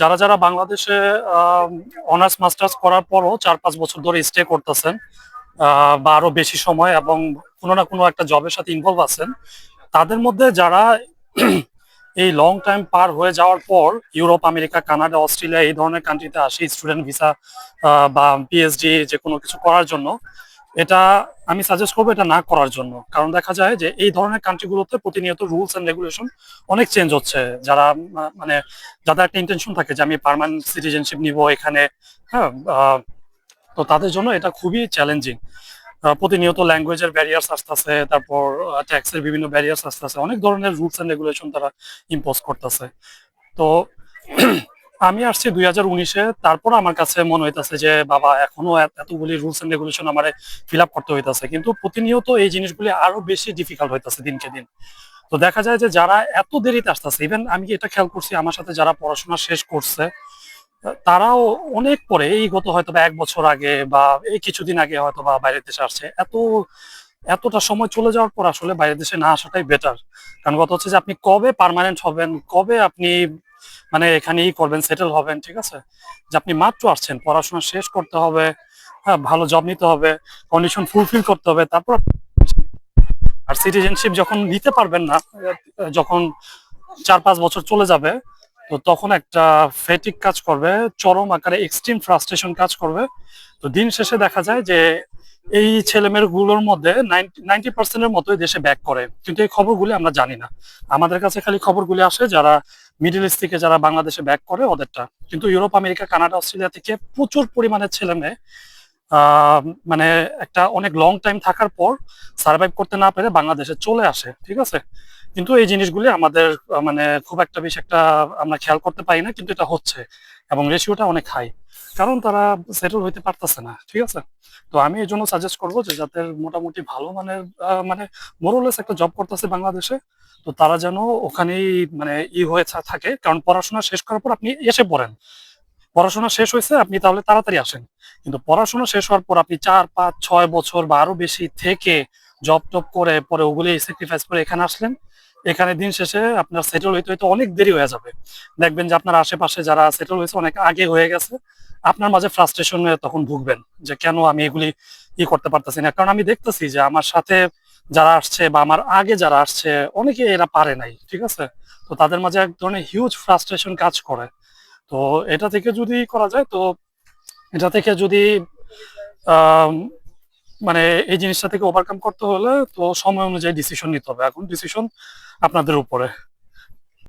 যারা যারা বাংলাদেশে অনার্স মাস্টার্স করার পরও চার পাঁচ বছর ধরে স্টে করতেছেন বা আরও বেশি সময় এবং কোনো না কোনো একটা জবের সাথে ইনভলভ আছেন, তাদের মধ্যে যারা এই লং টাইম পার হয়ে যাওয়ার পর ইউরোপ, আমেরিকা, কানাডা, অস্ট্রেলিয়া এই ধরনের কান্ট্রিতে আসি স্টুডেন্ট ভিসা বা পিএইচডি যে কোনো কিছু করার জন্য এটা আমি সাজেস্ট করব এটা না করার জন্য। কারণ দেখা যায় যে এই ধরনের কান্ট্রিগুলোতে প্রতিনিয়ত রুলস এন্ড রেগুলেশন অনেক চেঞ্জ হচ্ছে। যারা মানে যাদের একটা ইন্টেনশন থাকে যে আমি পার্মানেন্ট সিটিজেনশিপ নিব এখানে হ্যাঁ তো তাদের জন্য এটা খুবই চ্যালেঞ্জিং প্রতিনিয়ত ল্যাঙ্গুয়েজের ব্যারিয়ার্স আসতেছে, তারপর ট্যাক্সের বিভিন্ন ব্যারিয়ার্স আসতেছে। অনেক ধরনের রুলস এন্ড রেগুলেশন তারা ইম্পোজ করতেছে। তো আমি আসছি দুই হাজার উনিশে, তারপর আমার কাছে মনে হইতাছে যে, বাবা, এখনও এত- এতগুলি রুলস এন্ড রেগুলেশন আমার ফিল আপ করতে হইতাছে। কিন্তু প্রতিনিয়ত এই জিনিসগুলি আরও বেশি ডিফিকাল্ট হইতাছে দিনকে দিন। তো দেখা যায় যে, যারা এত দেরিতে আসতেছে ইভেন আমি এটা খেয়াল করছি, আমার সাথে যারা পড়াশোনা শেষ করছে, তারাও অনেক পরে, এই গত হয়তো এক বছর আগে বা এই কিছুদিন আগে হয়তো বা বাইরের দেশে আসছে, এত, এতটা সময় চলে যাওয়ার পর আসলে বাইরের দেশে না আসাটাই বেটার কারণ কথা হচ্ছে যে, আপনি কবে পার্মানেন্ট হবেন, কবে আপনি মানে এখানেই করবেন সেটেল হবেন, ঠিক আছে? যে আপনি মাত্র আসছেন, পড়াশোনা শেষ করতে হবে হ্যাঁ ভালো জব নিতে হবে কন্ডিশন ফুলফিল করতে হবে, তারপর আর সিটিজেনশিপ যখন নিতে পারবেন না, যখন চার পাঁচ বছর চলে যাবে, তো তখন একটা ফেটিক কাজ করবে, চরম আকারে এক্সট্রিম ফ্রাস্ট্রেশন কাজ করবে। তো দিন শেষে দেখা যায় যে এই ছেলেমেয়েরগুলোর মধ্যে নাইনটি পার্সেন্টের মতোই দেশে ব্যাক করে। কিন্তু এই খবরগুলি আমরা জানি না। আমাদের কাছে খালি খবরগুলি আসে যারা মিডল ইস্ট থেকে যারা বাংলাদেশে ব্যাক করে ওদেরটা। কিন্তু ইউরোপ আমেরিকা কানাডা অস্ট্রেলিয়া থেকে প্রচুর পরিমাণে ছেলে মেয়ে মানে একটা অনেক লং টাইম থাকার পর সার্ভাইভ করতে না পেরে বাংলাদেশে চলে আসে, ঠিক আছে? কিন্তু এই জিনিসগুলি আমাদের মানে খুব একটা বেশি একটা আমরা খেয়াল করতে পারি না কিন্তু এটা হচ্ছে এবং রেশিওটা অনেক হাই কারণ তারা সেটেল হইতে পারতেছে না ঠিক আছে? তো আমি এই জন্য সাজেস্ট করব যে যাদের মোটামুটি ভালো আহ, মানে মোরলেস একটা জব করতেছে বাংলাদেশে তো তারা যেন ওখানেই মানে ই হয়ে থাকে। কারণ পড়াশোনা শেষ করার পর আপনি এসে পড়েন। পড়াশোনা শেষ হয়েছে আপনি তাহলে তাড়াতাড়ি আসেন। কিন্তু পড়াশোনা শেষ হওয়ার পর আপনি চার পাঁচ ছয় বছর বা আরও বেশি থেকে জব টপ করে, পরে ওগুলি স্যাক্রিফাইস করে এখানে আসলেন। এখানে দিন শেষে আপনার সেটেল হইতে হইতে অনেক দেরি হয়ে যাবে। দেখবেন যে আপনার আশেপাশে যারা সেটেল হয়েছে অনেক আগে হয়ে গেছে, আপনার মাঝে ফ্রাস্ট্রেশনে তখন ভুগবেন যে কেন আমি এগুলি ই করতে পারতেছি না। কারণ আমি দেখতেছি যে আমার সাথে যারা আসছে বা আমার আগে যারা আসছে, অনেকে এরা পারে নাই, ঠিক আছে? তো তাদের মাঝে এক ধরনের হিউজ ফ্রাস্ট্রেশন কাজ করে। তো এটা থেকে যদি করা যায়, তো এটা থেকে যদি মানে এই জিনিসটা থেকে ওভারকাম করতে হলে তো সময় অনুযায়ী ডিসিশন নিতে হবে। এখন ডিসিশন আপনাদের উপরে।